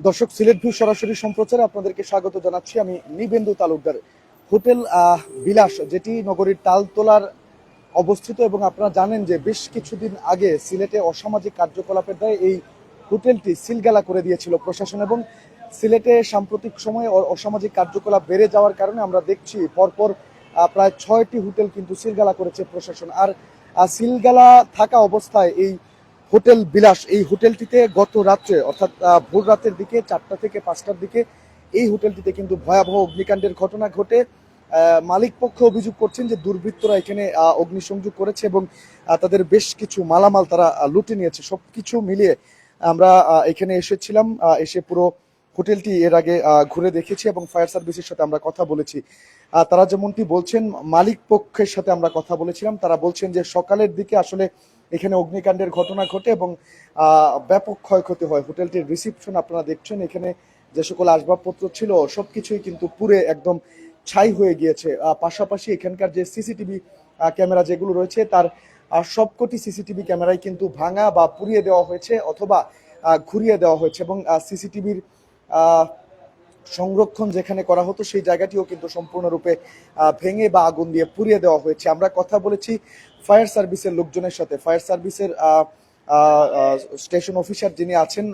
দর্শক, সিলেট ভিউ সরাসরি সম্প্রচারে আপনাদেরকে স্বাগত জানাচ্ছি। আমি নিবেন্দু তালুকদার। হোটেল বিলাস, যেটি নগরীর তালতলার অবস্থিত এবং আপনারা জানেন যে বেশ কিছুদিন আগে সিলেটে অসামাজিক কার্যকলাপের দায়ে এই হোটেলটি সিলগালা করে দিয়েছিল প্রশাসন এবং সিলেটে সাম্প্রতিক সময়ে অসামাজিক কার্যকলাপ বেড়ে যাওয়ার কারণে আমরা দেখছি পরপর প্রায় ছয়টি হোটেল কিন্তু সিলগালা করেছে প্রশাসন। আর সিলগালা থাকা অবস্থায় এই হোটেল বিলাস, এই হোটেলটিতে গত রাত্রে, অর্থাৎ ভোর রাতের দিকে চারটা থেকে পাঁচটার দিকে এই হোটেলটিতে কিন্তু ভয়াবহ অগ্নিকাণ্ডের ঘটনা ঘটে। মালিক পক্ষ অভিযোগ করছেন যে দুর্বৃত্তরা এখানে অগ্নিসংযোগ করেছে এবং তাদের বেশ কিছু মালামাল তারা লুটে নিয়েছে। সব কিছু মিলিয়ে আমরা এখানে এসেছিলাম এসে পুরো হোটেলটি এর আগে ঘুরে দেখেছি এবং ফায়ার সার্ভিসের সাথে আমরা কথা বলেছি। তারা যেমনটি বলছেন, মালিক পক্ষের সাথে আমরা কথা বলেছিলাম। তারা বলছেন যে সকালের দিকে আসলে এখানে অগ্নিকাণ্ডের ঘটনা ঘটে এবং ব্যাপক ক্ষয়ক্ষতি হয়। হোটেলটির রিসিপশন আপনারা দেখছেন, এখানে যে সকল আসবাবপত্র ছিল, সবকিছুই কিন্তু পুরে একদম ছাই হয়ে গিয়েছে। পাশাপাশি এখানকার যে সিসিটিভি ক্যামেরা যেগুলো রয়েছে, তার সবকটি সিসিটিভি ক্যামেরাই কিন্তু ভাঙা বা পুড়িয়ে দেওয়া হয়েছে অথবা ঘুরিয়ে দেওয়া হয়েছে এবং সিসিটিভির সংরক্ষণ যেখানে করা হতো, সেই জায়গাটিও কিন্তু সম্পূর্ণরূপে ভেঙে বা আগুন দিয়ে পুড়িয়ে দেওয়া হয়েছে। আমরা কথা বলেছি ফায়ার সার্ভিসের লোকজনের সাথে। ফায়ার সার্ভিসের স্টেশন অফিসার যিনি আছেন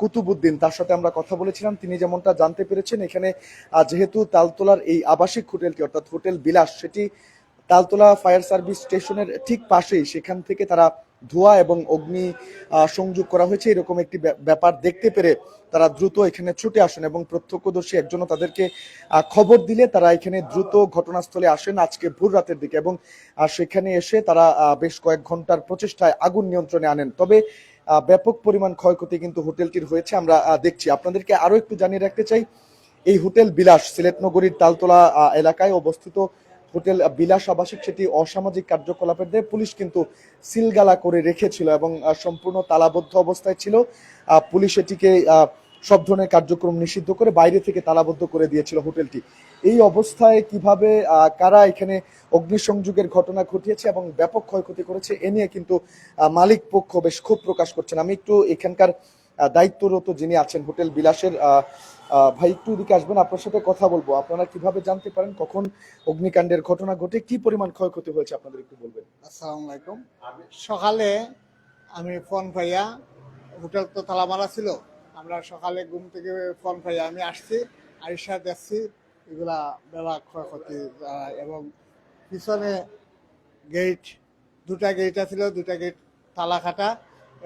কুতুবুদ্দিন তার সাথে আমরা কথা বলেছিলাম। তিনি যেমনটা জানতে পেরেছেন, এখানে যেহেতু তালতলার এই আবাসিক হোটেলটি, অর্থাৎ হোটেল বিলাস, সেটি তালতলা ফায়ার সার্ভিস স্টেশনের ঠিক পাশেই, সেখান থেকে তারা ধোঁয়া এবং অগ্নি সংযোগ করা হয়েছে, এরকম একটি ব্যা- ব্যাপার দেখতে পেরে তারা দ্রুত এখানে ছুটে আসেন এবং প্রত্যক্ষদর্শী একজনও তাদেরকে খবর দিলে তারা এখানে দ্রুত ঘটনাস্থলে আসেন আজকে ভোর রাতের দিকে এবং সেখানে এসে তারা বেশ কয়েক ঘণ্টার প্রচেষ্টায় আগুন নিয়ন্ত্রণে আনেন। তবে ব্যাপক পরিমাণ ক্ষয়ক্ষতি কিন্তু হোটেলটির হয়েছে, আমরা দেখছি। আপনাদেরকে আরও একটু জানিয়ে রাখতে চাই, এই হোটেল বিলাস সিলেট নগরীর তালতলা এলাকায় অবস্থিত হোটেল বিলাস আবাসিক, সেটি অসামাজিক কার্যকলাপের দিয়ে। পুলিশ কিন্তু সিলগালা করে রেখেছিল এবং সম্পূর্ণ তালাবদ্ধ অবস্থায় ছিল। পুলিশ এটিকে সব ধরনের কার্যক্রম নিষিদ্ধ করে বাইরে থেকে তালাবদ্ধ করে দিয়েছিল হোটেলটি। এই অবস্থায় কীভাবে কারা এখানে অগ্নিসংযোগের ঘটনা ঘটিয়েছে এবং ব্যাপক ক্ষয়ক্ষতি করেছে, এ নিয়ে কিন্তু মালিক পক্ষ বেশ ক্ষোভ প্রকাশ করছেন। আমি একটু এখানকার দায়িত্বরত যিনি আছেন হোটেল বিলাসের ভাই, একটু এদিকে আসবেন, আপনার সাথে কথা বলব। আপনারা কীভাবে জানতে পারেন কখন অগ্নিকাণ্ডের ঘটনা ঘটে, কি পরিমাণ ক্ষয়ক্ষতি হয়েছে, আপনাদের একটু বলবেন। আসসালামু আলাইকুম। সকালে আমি ফোন পাইয়া হোটেল তো তালা মারা ছিল, আমরা সকালে ঘুম থেকে ফোন পাইয়া আমি আসছি, আইসা দেখছি এগুলা বেলা ক্ষয়ক্ষতি এবং পিছনে গেট দুটা গেট আছিল, দুটা গেট তালা কাটা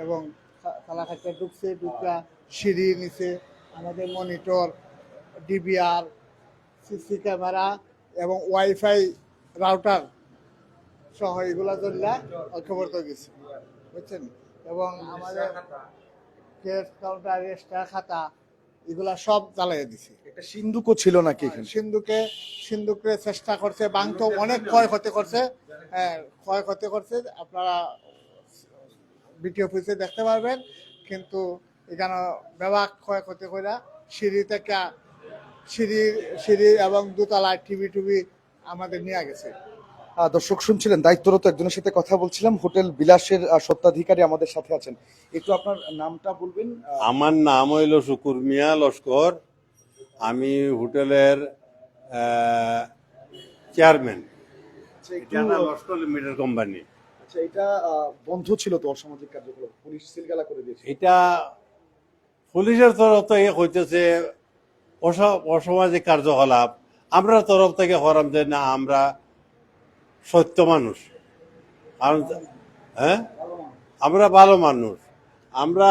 এবং কাটা ঢুকছে ঢুকা সিঁড়ি নিচে আমাদের মনিটর ডিবিআর সিসি ক্যামেরা এবং ওয়াইফাই রাউটার সহ এগুলো ধরলা খবর তো গেছে। বুঝছেন? এবং আমাদের কেস কাউন্টার এক্সট্রা খাতা এগুলা সব জ্বালাই দিছে। একটা সিন্ধুকও ছিল নাকি এখানে? সিন্ধুকে সিন্ধুকে চেষ্টা করছে বাংতো অনেক ক্ষয়ক্ষতি করছে। হ্যাঁ ক্ষয়ক্ষতি করছে আপনারা বিটি অফিসে দেখতে পারবেন। কিন্তু এখানে ব্যাপক ক্ষয়ক্ষতি করে সিঁড়ি থেকে সিঁড়ি সিঁড়ি এবং দোতলায় টিভি টুবি আমাদের নিয়ে গেছে। দর্শক শুনছিলেন দায়িত্বরত একজনের সাথে কথা বলছিলাম। হোটেল বিলাসের আহ, স্বত্বাধিকারী আমাদের সাথে আছেন। একটু আপনার নামটা বলবেন আমার নাম হইল শুকুর মিয়া লস্কর। আমি হোটেলের চেয়ারম্যান। আচ্ছা, লস্কর লিমিটেড কোম্পানি আচ্ছা এটা বন্ধ ছিল তো অসামাজিক কার্যকলাপ? পুলিশ সিলগালা করে দিয়েছে? এটা পুলিশের তরফ থেকে হইতেছে অসামাজিক কার্যকলাপ। আমরা তরফ থেকে হরাম যে না আমরা সত্য মানুষ। হ্যাঁ? আমরা ভালো মানুষ। আমরা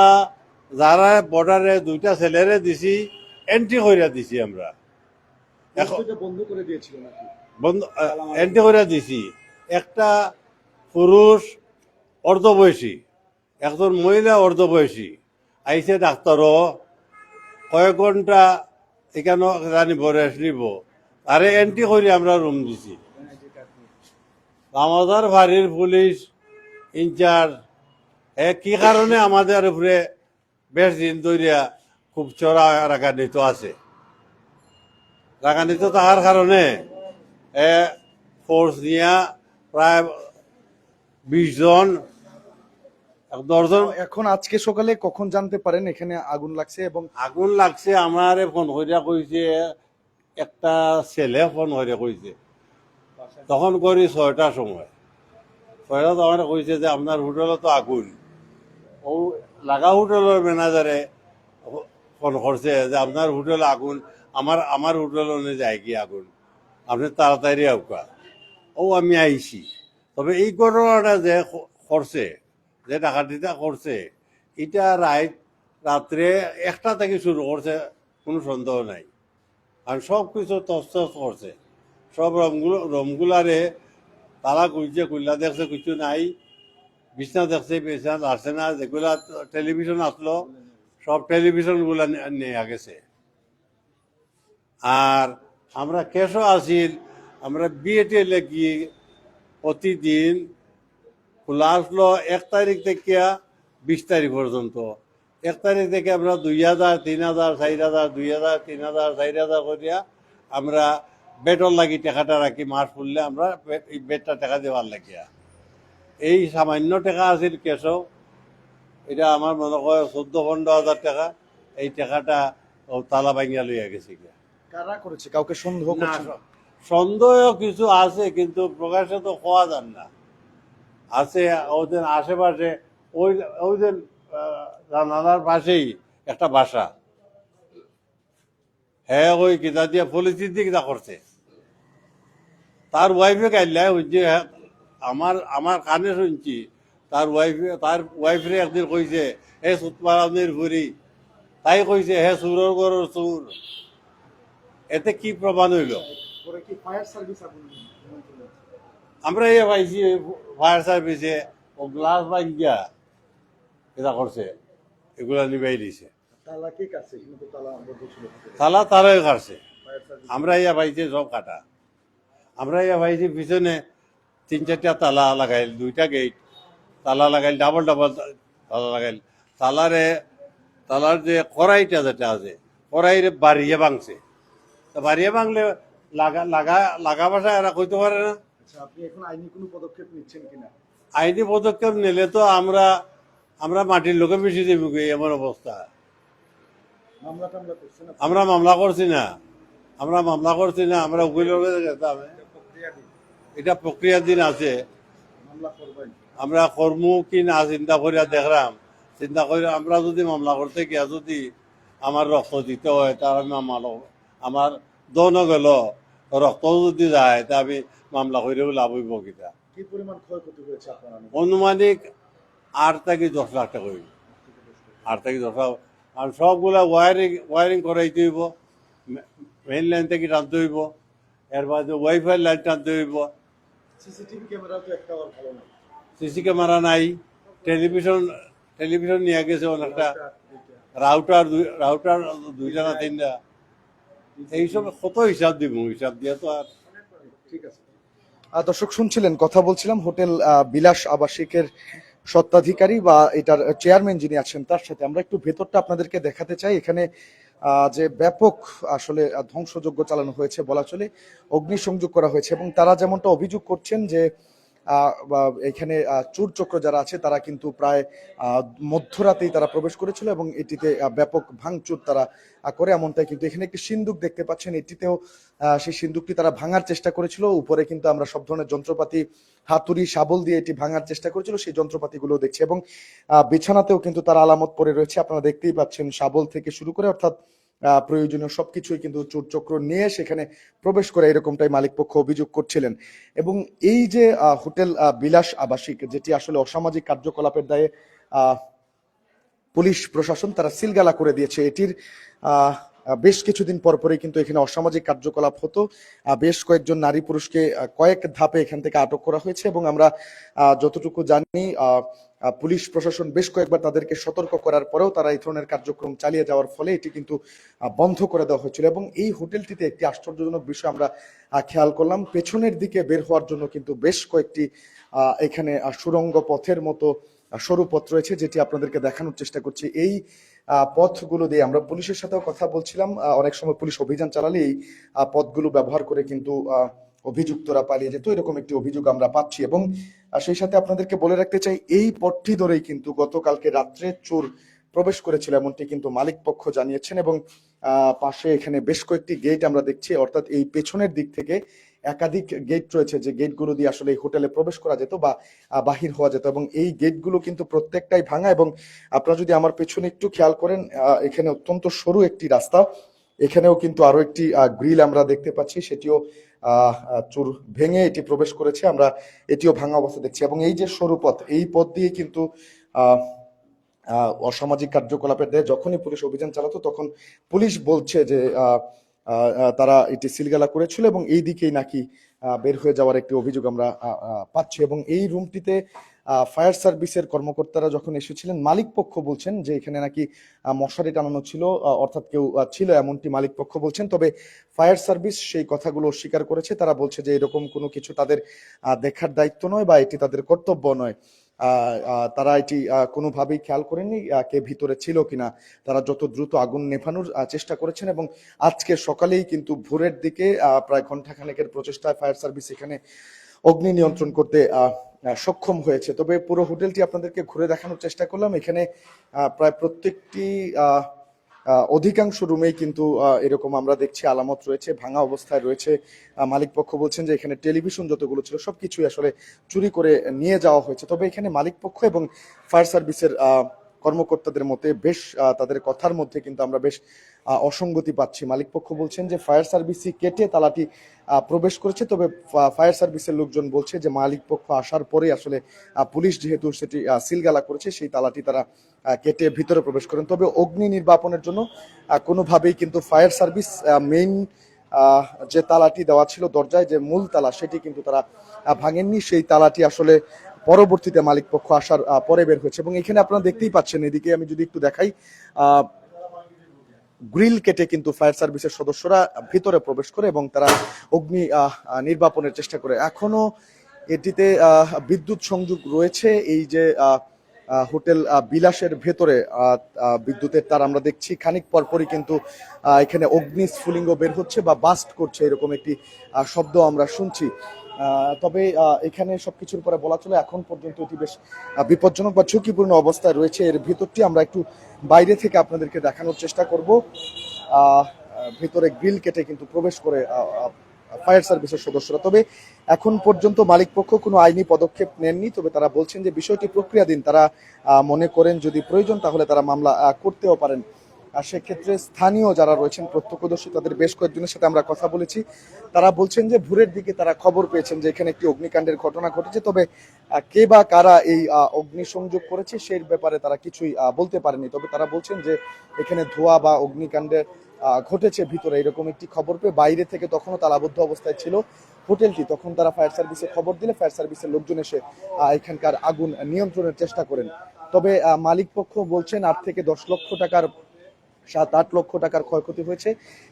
যারা বর্ডারে দুইটা ছেলেরে দিছি এন্ট্রি কইরা দিছি আমরা। এখন বন্ধ করে দিয়েছিল নাকি? বন্ধ এন্ট্রি করে দিছি। একটা পুরুষ অর্ধবয়সী, একজন মহিলা অর্ধবয়সী। আইসে ডাক্তারও। কয়েক ঘণ্টা এখানে জানি বয়স নিব আরে এন্ট্রি করে আমরা রুম দিছি। আমাদের বাড়ির পুলিশ ইনচার্জ এ কি কারণে আমাদের উপরে বেশ দিন ধরিয়া খুব চড়া রাগান্বিত আছে? রাগান্বিত থাকার কারণে এ ফোর্স নিয়া প্রায় বিশ জন এক দশজন এখন আজকে সকালে কখন জানতে পারেন? এখানে আগুন লাগছে এবং আগুন লাগছে আমারে ফোন করিয়া কইছে একটা ছেলে ফোন করিয়া কইছে। তখন করি ছয়টার সময়। ছয়টা তখন কইছে যে আপনার হোটেলে তো আগুন। ও লাগা হোটেলের ম্যানেজারে ফোন করছে যে আপনার হোটেলে আগুন আমার আমার হোটেলে যায় কি আগুন। আপনি তাড়াতাড়ি আউকা। ও আমি আইছি। তবে এই ঘটনাটা যে করছে, যে ডাকাতিটা করছে, এটা রাইট রাত্রে একটা থেকে শুরু করছে, কোনো সন্দেহ নাই। আর সব কিছু তস্তস করছে। সব রমগুলো রমগুলারে তারা খুলছে, খুললা দেখছে, কিছু নাই। বিছনা দেখছে, বিছনা আসছে না, যেগুলা টেলিভিশন আসলো, সব টেলিভিশনগুলা নিয়ে গেছে। আর আমরা কেসও আসিল, আমরা বিয়েতে লেগি প্রতিদিন খোলা আসলো এক তারিখ থেকে বিশ তারিখ পর্যন্ত। এক তারিখ থেকে আমরা দুই হাজার তিন হাজার চার হাজার দুই হাজার তিন হাজার চার হাজার করিয়া আমরা বেটর লাগি টাকাটা রাখি মাস পড়লে আমরা বে- এই বেডটা টাকা দেওয়ার লাগিয়া। এই সামান্য টাকা আছিল কেসও এটা আমার মনে হয় চোদ্দ পনেরো হাজার টাকা এই টাকাটা তালা ভাঙিয়া লইয়া গেছে কারা করেছে? কাউকে সন্দেহ না সন্দেহ কিছু আছে, কিন্তু প্রকাশে তো কোয়া যান না। আছে, ওদের আশেপাশে ওই ওদের জানালার পাশেই একটা বাসা। হ্যাঁ ওই কিতা দিয়ে পলিসির দিয়ে কিতা করছে। তার ওয়াইফে কাইলে যে, আমার আমার কানে শুনছি, তার ওয়াইফে তার ওয়াইফরে একদিন কইছে হে সুতমারামদের ঘুরি তাই কইছে, হে, সুরের গরর সুর। এতে কি প্রমাণ হইল? আমরা এই পাইছি ফায়ার সার্ভিসে ও গ্লাস ভাঙ্গিয়া এটা করছে এগুলা নিবাই দিছে। তালা তারাই কাটছে। আমরা ইয়া পাইছি সব কাটা। আমরা ইয়া পাইছি পিছনে তিন চারটা তালা লাগাইল দুইটা গেট তালা লাগাইল ডাবল ডাবল তালা লাগাইল। তালারে তালার যে কড়াইটা যেটা আছে কড়াইরে বাড়িয়ে ভাঙছে। তো বাড়িয়ে ভাঙলে লাগা লাগা এরা কইতে পারে না। আচ্ছা আপনি এখন আইনি কোনো পদক্ষেপ নিচ্ছেন কিনা? আইনি পদক্ষেপ নিলে তো আমরা আমরা মাটির লোকে বেশি দেব এমন অবস্থা। মামলা টামলা করছেন আপনি? আমরা মামলা করছি না। আমরা মামলা করছি না আমরা উকিলের কাছে যেতাম প্রক্রিয়াধীন। এটা প্রক্রিয়াধীন আছে। মামলা করবেন। আমরা কর্ম কি না চিন্তা করিয়া দেখলাম। চিন্তা করি আমরা যদি মামলা করতে গিয়া যদি আমার রক্ত দিতে হয় তার আমি মামলা আমার দন গেল রক্ত যদি যায় তা আমি মামলা করেও লাভ হইব কিনা কি পরিমাণ ক্ষয়ক্ষতি হয়েছে আপনার অনুমানিক আট থেকে দশ লাখ টাকা হইব আট থেকে দশ লাখ। আর সবগুলা ওয়ারিং ওয়ারিং করাইতে হইব। মেইন লাইন থেকে টানতে হইব। এর বাদে ওয়াইফাই লাইন টানতে হইব। সিসিটিভি ক্যামেরা তো একটা ভালো না। সিসি ক্যামেরা নাই। টেলিভিশন টেলিভিশন নিয়ে গেছে অনেকটা। রাউটার রাউটার দুইটা না তিনটা। এইসব কত হিসাব দিব? হিসাব দিয়ে তো আর ঠিক আছে। দর্শক, শুনছিলেন, কথা বলছিলাম হোটেল বিলাস আবাসিকের সত্ত্বাধিকারী বা এটার চেয়ারম্যান যিনি আছেন, তার সাথে। আমরা একটু ভেতরটা আপনাদেরকে দেখাতে চাই। এখানে যে ব্যাপক আসলে ধ্বংসযজ্ঞ চালানো হয়েছে বলা চলে, অগ্নিসংযোগ করা হয়েছে এবং তারা যেমনটা অভিযোগ করছেন যে এখানে চোর চক্র যারা আছে, তারা কিন্তু প্রায় মধ্যরাতেই তারা প্রবেশ করেছিল এবং এটিতে ব্যাপক ভাঙচুর তারা করে। এমনটাই কিন্তু এখানে একটি সিন্দুক দেখতে পাচ্ছেন। এটিতেও সেই সিন্দুকটি তারা ভাঙার চেষ্টা করেছিল। উপরে কিন্তু আমরা সব ধরনের যন্ত্রপাতি, হাতুড়ি, শাবল দিয়ে এটি ভাঙার চেষ্টা করেছিল। সেই যন্ত্রপাতিগুলো দেখছি এবং বিছানাতেও কিন্তু তার আলামত পড়ে রয়েছে। আপনারা দেখতেই পাচ্ছেন, শাবল থেকে শুরু করে, অর্থাৎ প্রয়োজনীয় সবকিছুই কিন্তু চোরচক্র নিয়ে সেখানে প্রবেশ করে এরকমটাই মালিকপক্ষ অভিযোগ করছিলেন। এবং এই যে হোটেল বিলাস আবাসিক, যেটি আসলে অসামাজিক কার্যকলাপের দায়ে পুলিশ প্রশাসন তারা সিলগালা করে দিয়েছে, এটির বেশ কিছুদিন পর পরে কিন্তু এখানে অসামাজিক কার্যকলাপ হতো। বেশ কয়েকজন নারী পুরুষকে কয়েক ধাপে এখান থেকে আটক করা হয়েছে এবং আমরা যতটুকু জানি পুলিশ প্রশাসন বেশ কয়েকবার তাদেরকে সতর্ক করার পরেও তারা এই ধরনের কার্যক্রম চালিয়ে যাওয়ার ফলে এটি কিন্তু বন্ধ করে দেওয়া হয়েছিল এবং এই হোটেলটিতে একটি আশ্চর্যজনক বিষয় আমরা খেয়াল করলাম। পেছনের দিকে বের হওয়ার জন্য কিন্তু বেশ কয়েকটি এখানে আহ, সুড়ঙ্গ পথের মতো সরু পথ রয়েছে যেটি আপনাদেরকে দেখানোর চেষ্টা করছি। এই পথগুলো দিয়ে আমরা পুলিশের সাথেও কথা বলছিলাম। অনেক সময় পুলিশ অভিযান চালালেই পথগুলো ব্যবহার করে কিন্তু অভিযুক্তরা পালিয়ে যেত। এরকম একটি অভিযোগ আমরা পাচ্ছি এবং সেই সাথে আপনাদেরকে বলে রাখতে চাই, এই পথটি ধরেই কিন্তু গতকালকে রাত্রে চোর প্রবেশ করেছিল, এমনটি কিন্তু মালিক পক্ষ জানিয়েছেন এবং পাশে এখানে বেশ কয়েকটি গেট আমরা দেখছি। অর্থাৎ এই পেছনের দিক থেকে একাধিক গেট রয়েছে যে গেটগুলো দিয়ে আসলে এই হোটেলে প্রবেশ করা যেত বা বাহির হওয়া যেত এবং এই গেটগুলো কিন্তু প্রত্যেকটাই ভাঙা এবং আপনারা যদি আমার পেছনে একটু খেয়াল করেন এখানে অত্যন্ত সরু একটি রাস্তা। এখানেও কিন্তু আরও একটি গ্রিল আমরা দেখতে পাচ্ছি। সেটিও চুর ভেঙে এটি প্রবেশ করেছে। আমরা এটিও ভাঙা অবস্থা দেখছি এবং এই যে সরু পথ, এই পথ দিয়ে কিন্তু অসামাজিক কার্যকলাপের দেয়। যখনই পুলিশ অভিযান চালাতো তখন পুলিশ বলছে যে তারা এটি সিলগালা করেছিল এবং এই দিকেই নাকি বের হয়ে যাওয়ার একটি অভিযোগ আমরা পাচ্ছি এবং এই রুমটিতে ফায়ার সার্ভিসের কর্মকর্তারা যখন এসেছিলেন, মালিক পক্ষ বলছেন যে এখানে নাকি মশারি টানানো ছিল অর্থাৎ কেউ ছিল এমনটি মালিক পক্ষ বলছেন। তবে ফায়ার সার্ভিস সেই কথাগুলো অস্বীকার করেছে। তারা বলছে যে এরকম কোনো কিছু তাদের দেখার দায়িত্ব নয় বা এটি তাদের কর্তব্য নয়। তারা এটি কোনোভাবেই খেয়াল করেনি কে ভিতরে ছিল কিনা। তারা যত দ্রুত আগুন নেভানোর চেষ্টা করেছেন এবং আজকে সকালেই কিন্তু ভোরের দিকে প্রায় ঘন্টাখানেকের প্রচেষ্টায় ফায়ার সার্ভিস এখানে অগ্নি নিয়ন্ত্রণ করতে সক্ষম হয়েছে। তবে পুরো হোটেলটি আপনাদেরকে ঘুরে দেখানোর চেষ্টা করলাম। এখানে প্রায় প্রত্যেকটি অধিকাংশ রুমেই কিন্তু এরকম আমরা দেখছি আলামত রয়েছে, ভাঙা অবস্থায় রয়েছে। মালিকপক্ষ মালিক পক্ষ বলছেন যে এখানে টেলিভিশন যতগুলো ছিল সবকিছুই আসলে চুরি করে নিয়ে যাওয়া হয়েছে। তবে এখানে মালিকপক্ষ এবং ফায়ার সার্ভিসের কর্মকর্তাদের মতে বেশ তাদের কথার মধ্যে কিন্তু আমরা বেশ অসঙ্গতি পাচ্ছি। মালিক পক্ষ বলছেন যে ফায়ার সার্ভিসই কেটে তালাটি প্রবেশ করেছে। তবে ফায়ার সার্ভিসের লোকজন বলছে যে মালিক পক্ষ আসার পরে আসলে পুলিশ যেহেতু সেটি সিলগালা করেছে, সেই তালাটি তারা কেটে ভিতরে প্রবেশ করেন। তবে অগ্নি নির্বাপনের জন্য কোনোভাবেই কিন্তু ফায়ার সার্ভিস মেইন যে তালাটি দেওয়া ছিল দরজায়, যে মূল তালা, সেটি কিন্তু তারা ভাঙেননি। সেই তালাটি আসলে পরবর্তীতে মালিক পক্ষ আসার পরে বের হয়েছে। এবং এখানে আপনারা দেখতেই পাচ্ছেন, এদিকে আমি যদি একটু দেখাই গ্রিল কেটে কিন্তু ফায়ার সার্ভিসের সদস্যরা ভিতরে প্রবেশ করে এবং তারা অগ্নি নির্বাপনের চেষ্টা করে। এখনও এটিতে বিদ্যুৎ সংযোগ রয়েছে। এই যে হোটেল বিলাসের ভেতরে বিদ্যুতের তার আমরা দেখছি। খানিক পরপরই কিন্তু এখানে অগ্নি স্ফুলিঙ্গ বের হচ্ছে বা বাস্ট করছে, এরকম একটি শব্দ আমরা শুনছি। তবে এখানে সবকিছুর পরে বলা চলে এখন পর্যন্ত এটি বেশ বিপজ্জনক বা ঝুঁকিপূর্ণ অবস্থায় রয়েছে। এর ভিতরটি আমরা একটু বাইরে থেকে আপনাদেরকে দেখানোর চেষ্টা করব। ভিতরে গ্রিল কেটে কিন্তু প্রবেশ করে ফায়ার সার্ভিসের সদস্যরা। তবে এখন পর্যন্ত মালিক পক্ষ কোনো আইনি পদক্ষেপ নেননি। তবে তারা বলছেন যে বিষয়টি প্রক্রিয়াধীন। তারা মনে করেন যদি প্রয়োজন তাহলে তারা মামলা করতেও পারেন। আর সেক্ষেত্রে স্থানীয় যারা রয়েছেন, প্রত্যক্ষদর্শী, তাদের বেশ কয়েকজনের সাথে আমরা কথা বলেছি। তারা বলছেন যে ভোরের দিকে তারা খবর পেয়েছেন যে এখানে একটি অগ্নিকাণ্ডের ঘটনা ঘটেছে। তবে কে বা কারা এই অগ্নিসংযোগ করেছে সেই ব্যাপারে তারা কিছুই বলতে পারেনি। তবে তারা বলছেন যে এখানে ধোঁয়া বা অগ্নিকাণ্ডের ঘটেছে ভিতরে এরকম একটি খবর পেয়ে বাইরে থেকে তখনও তালাবদ্ধ অবস্থায় ছিল হোটেলটি। তখন তারা ফায়ার সার্ভিসে খবর দিলে ফায়ার সার্ভিসের লোকজন এসে এখানকার আগুন নিয়ন্ত্রণের চেষ্টা করেন। তবে মালিক পক্ষ বলছেন আট থেকে দশ লক্ষ টাকার সাত, আট লক্ষ টাকার ক্ষয়ক্ষতি হয়েছে।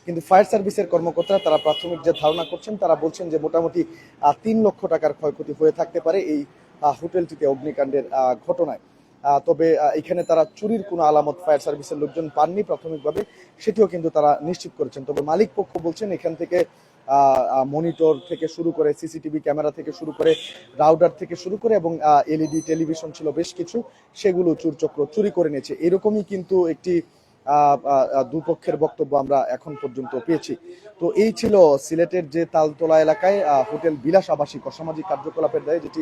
কিন্তু ফায়ার সার্ভিসের কর্মকর্তারা তারা প্রাথমিক যে ধারণা করছেন, তারা বলছেন যে মোটামুটি তিন লক্ষ টাকার ক্ষয়ক্ষতি হয়ে থাকতে পারে এই হোটেলটিতে অগ্নিকাণ্ডের ঘটনায়। তবে এখানে তারা চুরির কোনো আলামত ফায়ার সার্ভিসের লোকজন পাননি প্রাথমিকভাবে, সেটিও কিন্তু তারা নিশ্চিত করেছেন। তবে মালিক পক্ষ বলছেন, এখান থেকে মনিটর থেকে শুরু করে, সিসিটিভি ক্যামেরা থেকে শুরু করে, রাউডার থেকে শুরু করে এবং এলইডি, টেলিভিশন ছিল বেশ কিছু, সেগুলো চুরচক্র চুরি করে নিয়েছে। এরকমই কিন্তু একটি দুপক্ষের বক্তব্য আমরা এখন পর্যন্ত পেয়েছি। তো এই ছিল সিলেটের যে তালতলা এলাকায় হোটেল বিলাস আবাসিক অসামাজিক কার্যকলাপের দায়ে যেটি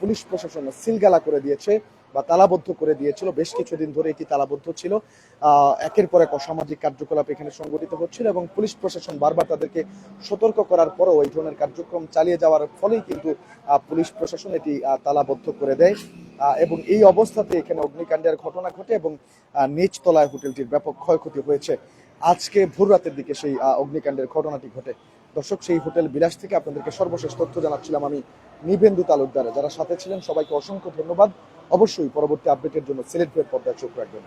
পুলিশ প্রশাসন সিলগালা করে দিয়েছে। বা তালাবদ্ধ করে দিয়েছিল। বেশ কিছুদিন ধরে এটি তালাবদ্ধ ছিল। একের পর এক অসামাজিক কার্যকলাপ এখানে সংগঠিত হচ্ছিল এবং পুলিশ প্রশাসন বারবার তাদেরকে সতর্ক করার পরও এই ধরনের কার্যক্রম চালিয়ে যাওয়ার ফলেই কিন্তু পুলিশ প্রশাসন এটি তালাবদ্ধ করে দেয়। এবং এই অবস্থাতে এখানে অগ্নিকাণ্ডের ঘটনা ঘটে এবং নিচতলায় হোটেলটির ব্যাপক ক্ষয়ক্ষতি হয়েছে। আজকে ভোর রাতের দিকে সেই অগ্নিকাণ্ডের ঘটনাটি ঘটে। দর্শক, সেই হোটেল বিলাস থেকে আপনাদেরকে সর্বশেষ তথ্য জানাচ্ছিলাম আমি নিবেন্দু তালুকদার। যারা সাথে ছিলেন, সবাইকে অসংখ্য ধন্যবাদ। অবশ্যই পরবর্তী আপডেটের জন্য সিলেট পর্দায় চোখ রাখবেন।